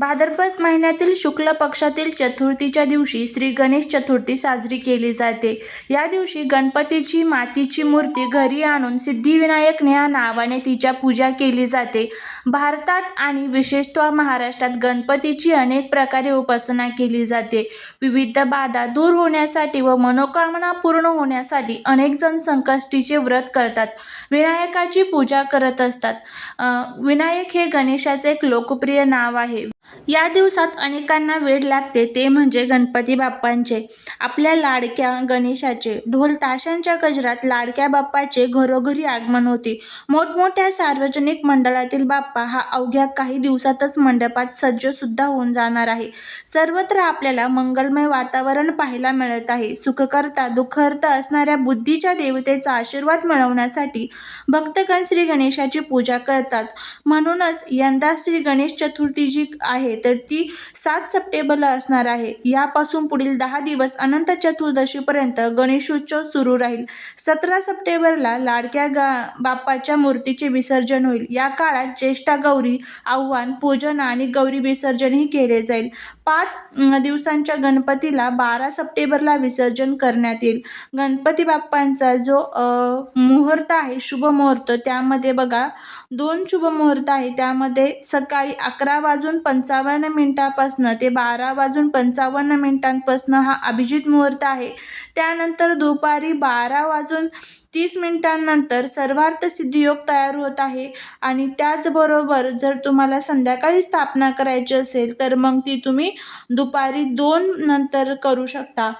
भाद्रपद महिन्यातील शुक्ल पक्षातील चतुर्थीच्या दिवशी श्री गणेश चतुर्थी साजरी केली जाते. या दिवशी गणपतीची मातीची मूर्ती घरी आणून सिद्धिविनायक ह्या नावाने तिच्या पूजा केली जाते. भारतात आणि विशेषतः महाराष्ट्रात गणपतीची अनेक प्रकारे उपासना केली जाते. विविध बाधा दूर होण्यासाठी व मनोकामना पूर्ण होण्यासाठी अनेक जण संकष्टीचे व्रत करतात. विनायकाची पूजा करत असतात. विनायक हे गणेशाचे एक लोकप्रिय नाव आहे. या दिवसात अनेकांना वेळ लागते ते म्हणजे गणपती बाप्पांचे. आपल्या लाडक्या गणेशाचे ढोल ताशांच्या गजरात लाडक्या बाप्पाचे घरोघरी आगमन होते. मोठमोठ्या सार्वजनिक मंडळातील बाप्पा हा अवघ्या काही दिवसातच मंडपात सज्ज सुद्धा होऊन जाणार आहे. सर्वत्र आपल्याला मंगलमय वातावरण पाहायला मिळत आहे. सुखकर्ता दुःखर्ता असणाऱ्या बुद्धीच्या देवतेचा आशीर्वाद मिळवण्यासाठी भक्तगण श्री गणेशाची पूजा करतात. म्हणूनच यंदा श्री गणेश चतुर्थी जी आहे. तर ती सात सप्टेंबरला असणार आहे. यापासून पुढील दहा दिवस अनंत चतुर्दशीपर्यंत गणेशोत्सव सुरू राहील. सतरा सप्टेंबरला लाडक्या गा बाप्पाच्या मूर्तीचे विसर्जन होईल. या काळात ज्येष्ठा गौरी आव्हान पूजन आणि गौरी विसर्जनही केले जाईल. पाच दिवसांच्या गणपतीला बारा सप्टेंबरला विसर्जन करण्यात येईल. गणपती बाप्पांचा जो मुहूर्त आहे शुभ मुहूर्त त्यामध्ये बघा दोन शुभ मुहूर्त आहे. त्यामध्ये सकाळी अकरा वाजून पंचावन्न मिनिटापासनं ते बारा वाजून पंचावन्न मिनिटांपासनं हा अभिजित मुहूर्त आहे. त्यानंतर दुपारी बारा वाजून तीस मिनिटांनंतर सर्वार्थ सिद्धियोग तयार होत आहे आणि त्याचबरोबर जर तुम्हाला संध्याकाळी स्थापना करायची असेल तर मग ती तुम्ही दुपारी दोन नंतर करू शकता.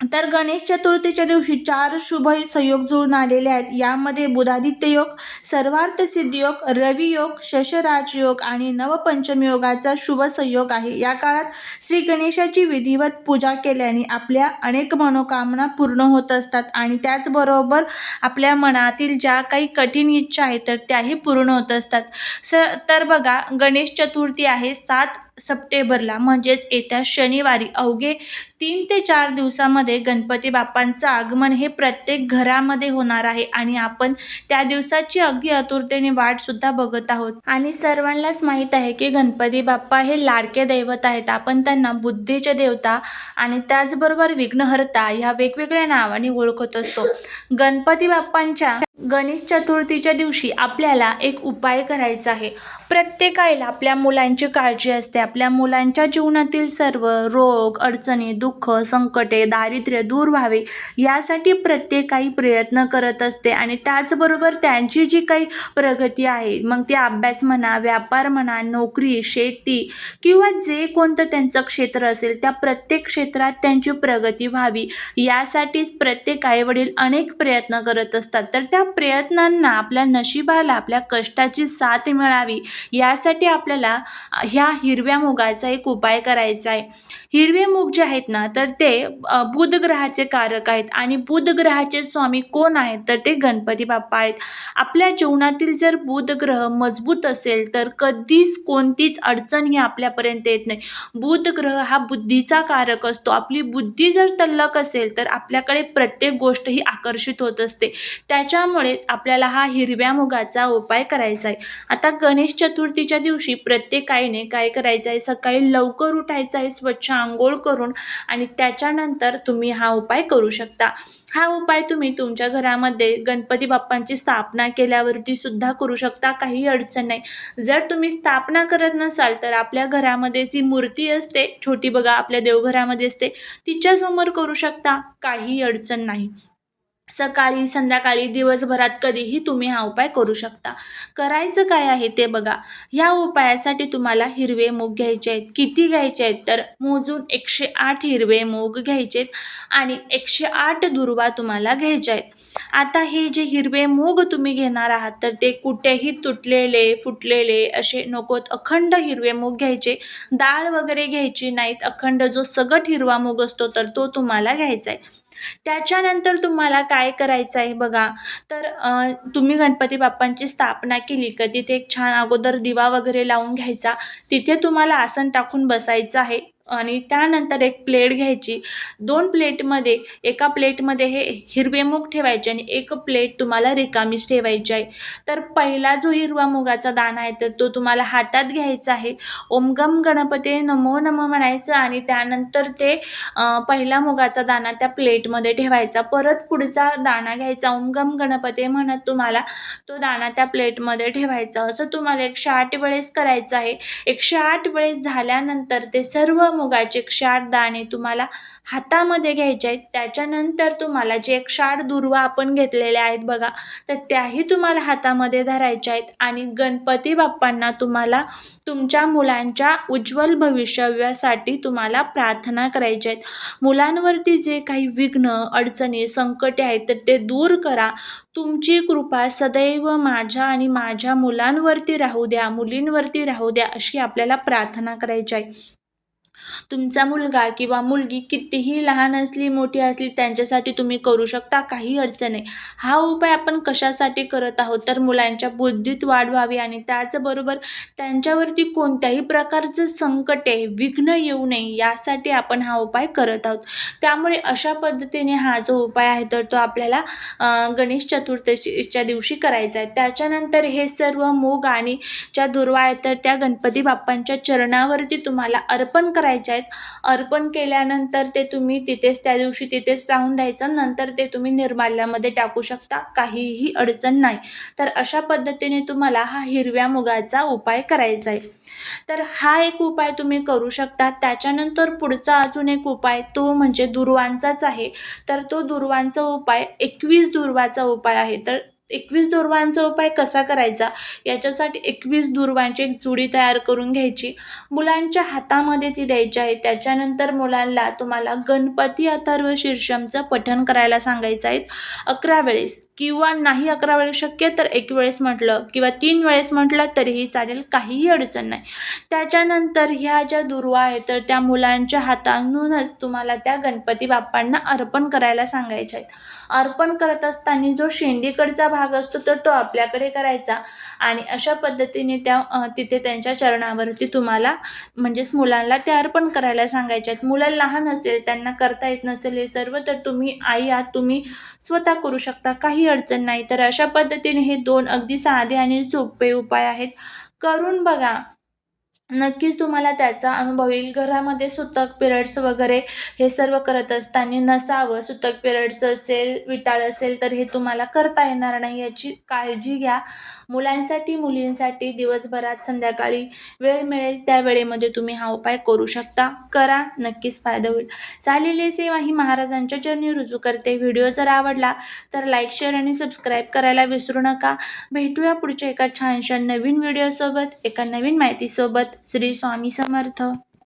तर गणेश चतुर्थीच्या दिवशी चार शुभ संयोग जुळून आलेले आहेत. यामध्ये बुधादित्य योग सर्वार्थ सिद्धयोग रवियोग शशराज योग आणि नवपंचमयोगाचा शुभ संयोग आहे. या काळात श्री गणेशाची विधिवत पूजा केल्याने आपल्या अनेक मनोकामना पूर्ण होत असतात आणि त्याचबरोबर आपल्या मनातील ज्या काही कठीण इच्छा आहेत तर त्याही पूर्ण होत असतात. स तर बघा गणेश चतुर्थी आहे सात सप्टेंबरला म्हणजेच येत्या शनिवारी अवघे तीन ते चार दिवसामध्ये गणपती बाप्पांचं आगमन हे प्रत्येक घरामध्ये होणार आहे आणि आपण त्या दिवसाची अगदी आतुरतेने वाटसुद्धा बघत आहोत. आणि सर्वांनाच माहीत आहे की गणपती बाप्पा हे लाडके दैवत आहेत. आपण त्यांना बुद्धीचे देवता आणि त्याचबरोबर विघ्नहर्ता ह्या वेगवेगळ्या नावाने ओळखत असतो. गणपती बाप्पांच्या गणेश चतुर्थीच्या दिवशी आपल्याला एक उपाय करायचा आहे. प्रत्येकाला आपल्या मुलांची काळजी असते. आपल्या मुलांच्या जीवनातील सर्व रोग अडचणी दुःख संकटे दारिद्र्य दूर व्हावे यासाठी प्रत्येक प्रयत्न करत असते आणि त्याचबरोबर त्यांची जी काही प्रगती आहे मग ते अभ्यास म्हणा व्यापार म्हणा नोकरी शेती किंवा जे कोणतं त्यांचं क्षेत्र असेल त्या प्रत्येक क्षेत्रात त्यांची प्रगती व्हावी. यासाठीच प्रत्येक आईवडील अनेक प्रयत्न करत असतात. तर त्या प्रयत्नांना आपल्या नशिबाला आपल्या कष्टाची साथ मिळावी यासाठी आपल्याला ह्या हिरव्या मुगाचा एक उपाय करायचा आहे. हिरवे मूग जे आहेत ना तर ते बुध ग्रहाचे कारक आहेत आणि बुध ग्रहाचे स्वामी कोण आहेत? तर ते गणपती बाप्पा आहेत. आपल्या जीवनातील जर बुध ग्रह मजबूत असेल तर कधीच कोणतीच अडचण ही आपल्यापर्यंत येत नाही. बुध ग्रह हा बुद्धीचा कारक असतो. आपली बुद्धी जर तल्लक असेल तर आपल्याकडे प्रत्येक गोष्ट ही आकर्षित होत असते. त्यामुळेच आपल्याला हा हिरव्या मुगाचा उपाय करायचा आहे. आता गणेश चतुर्थीच्या दिवशी प्रत्येक आईने काय करायचं आहे? सकाळी लवकर उठायचं आहे स्वच्छ आंघोळ करून आणि त्याच्यानंतर तुम्ही हा उपाय करू शकता. हा उपाय तुम्ही तुमच्या घरामध्ये गणपती बाप्पांची स्थापना केल्यावरती सुद्धा करू शकता काही अडचण नाही. जर तुम्ही स्थापना करत नसाल तर आपल्या घरामध्ये जी मूर्ती असते छोटी बघा आपल्या देवघरामध्ये असते तिच्यासमोर करू शकता काही अडचण नाही. सकाळी संध्याकाळी दिवसभरात कधीही तुम्ही हा उपाय करू शकता. करायचं काय आहे ते बघा. ह्या उपायासाठी तुम्हाला हिरवे मूग घ्यायचे आहेत. किती घ्यायचे आहेत? तर मोजून एकशे आठ हिरवे मूग घ्यायचे आहेत आणि एकशे आठ दुर्वा तुम्हाला घ्यायच्या आहेत. आता हे जे हिरवे मूग तुम्ही घेणार आहात तर ते कुठेही तुटलेले फुटलेले असे नकोत. अखंड हिरवे मूग घ्यायचे. डाळ वगैरे घ्यायची नाहीत. अखंड जो सगट हिरवा मूग असतो तर तो तुम्हाला घ्यायचा आहे. त्याच्यानंतर तुम्हाला काय करायचं आहे बघा? तर तुम्ही गणपती बाप्पांची स्थापना केली का? तिथे एक छान अगोदर दिवा वगैरे लावून घ्यायचा. तिथे तुम्हाला आसन टाकून बसायचं आहे. आणि त्यानंतर एक प्लेट घ्यायची. दोन प्लेटमध्ये एका प्लेटमध्ये हे हिरवे मूग ठेवायचे आणि एक प्लेट तुम्हाला रिकामीच ठेवायची आहे. तर पहिला जो हिरवा मुगाचा दाणा आहे तर तो तुम्हाला हातात घ्यायचा आहे. ओम गम गणपते नमो नम म्हणायचं आणि त्यानंतर ते पहिला मुगाचा दाणा त्या प्लेटमध्ये ठेवायचा. परत पुढचा दाणा घ्यायचा. ओम गम गणपते म्हणत तुम्हाला तो दाणा त्या प्लेटमध्ये ठेवायचा. असं तुम्हाला एकशे आठ वेळेस करायचं आहे. एकशे आठ वेळेस झाल्यानंतर ते सर्व मुगाचे क्षार दाणे तुम्हाला हातामध्ये घ्यायचे आहेत. त्याच्यानंतर तुम्हाला जे क्षार दुर्वा आपण घेतलेल्या आहेत बघा तर त्याही तुम्हाला हातामध्ये धरायच्या आहेत. आणि गणपती बाप्पांना तुम्हाला तुमच्या मुलांच्या उज्ज्वल भविष्यासाठी तुम्हाला प्रार्थना करायच्या आहेत. मुलांवरती जे काही विघ्न अडचणी संकटे आहेत तर ते दूर करा. तुमची कृपा सदैव माझ्या आणि माझ्या मुलांवरती राहू द्या मुलींवरती राहू द्या अशी आपल्याला प्रार्थना करायची आहे. तुमचा मुलगा किंवा मुलगी कितीही लहान असली मोठी असली त्यांच्यासाठी तुम्ही करू शकता काही अडचण. नाही हा उपाय आपण कशासाठी करत आहोत? तर मुलांच्या बुद्धीत वाढ व्हावी आणि त्याचबरोबर त्यांच्यावरती कोणत्याही प्रकारचं संकट आहे विघ्न येऊ नये यासाठी आपण हा उपाय करत आहोत. त्यामुळे अशा पद्धतीने हा जो उपाय आहे तर तो आपल्याला गणेश चतुर्दशीच्या दिवशी करायचा आहे. त्याच्यानंतर हे सर्व मूग आणि ज्या दुर्वा आहेत तर त्या गणपती बाप्पांच्या चरणावरती तुम्हाला अर्पण करायच्या आहेत. अर्पण केल्यानंतर ते तुम्ही तिथेच त्या दिवशी तिथेच राहून द्यायचं. नंतर ते तुम्ही निर्माल्यामध्ये टाकू शकता. काहीही अडचण नाही. तर अशा पद्धतीने तुम्हाला हा हिरव्या मुगाचा उपाय करायचा आहे. तर हा एक उपाय तुम्ही करू शकता. त्याच्यानंतर पुढचा अजून एक उपाय तो म्हणजे दुर्वांचाच आहे. तर तो दुर्वांचा उपाय एकवीस दुर्वाचा उपाय आहे. तर एकवीस दुर्वांचा उपाय कसा करायचा? याच्यासाठी एकवीस दुर्वांची एक जुडी तयार करून घ्यायची. मुलांच्या हातामध्ये ती द्यायची आहे. त्याच्यानंतर मुलांना तुम्हाला गणपती अथर्व शीर्षमचं पठण करायला सांगायचं आहे. अकरा वेळेस. किंवा नाही अकरा वेळेस शक्य तर एक वेळेस म्हटलं किंवा तीन वेळेस म्हटलं तरीही चालेल काहीही अडचण नाही. त्याच्यानंतर ह्या ज्या दुर्वा आहेत तर त्या मुलांच्या हातांतूनच तुम्हाला त्या गणपती बाप्पांना अर्पण करायला सांगायच्या आहेत. अर्पण करत असताना जो शेंडीकडचा भाग असतो तर तो आपल्याकडे करायचा आणि अशा पद्धतीने त्या तिथे त्यांच्या चरणावरती तुम्हाला म्हणजेच मुलांना ते अर्पण करायला सांगायचे आहेत. मुलं लहान असेल त्यांना करता येत नसेल हे सर्व तर तुम्ही आई आहात तुम्ही स्वतः करू शकता. काही अडचण नाही. तर अशा पद्धतीने हे दोन अगदी साधे आणि सोपे उपाय आहेत. करून बघा. नक्कीच तुम्हाला त्याचा अनुभव येईल. घरामध्ये सुतक पिरियड्स वगैरे हे सर्व करत असताना नसावं. सुतक पिरियड्स असेल विटाळ असेल तर हे तुम्हाला करता येणार नाही. याची काळजी घ्या. मुलांसाठी मुलींसाठी दिवसभरात संध्याकाळी वेळ मिळेल त्या वेळेमध्ये तुम्ही हा उपाय करू शकता. करा. नक्कीच फायदा होईल. चालेली सेवा ही महाराजांच्या चरणी रुजू करते. व्हिडिओ जर आवडला तर लाईक शेअर आणि सबस्क्राईब करायला विसरू नका. भेटूया पुढच्या एका छानशा नवीन व्हिडिओसोबत एका नवीन माहितीसोबत. श्री स्वामी समर्थ.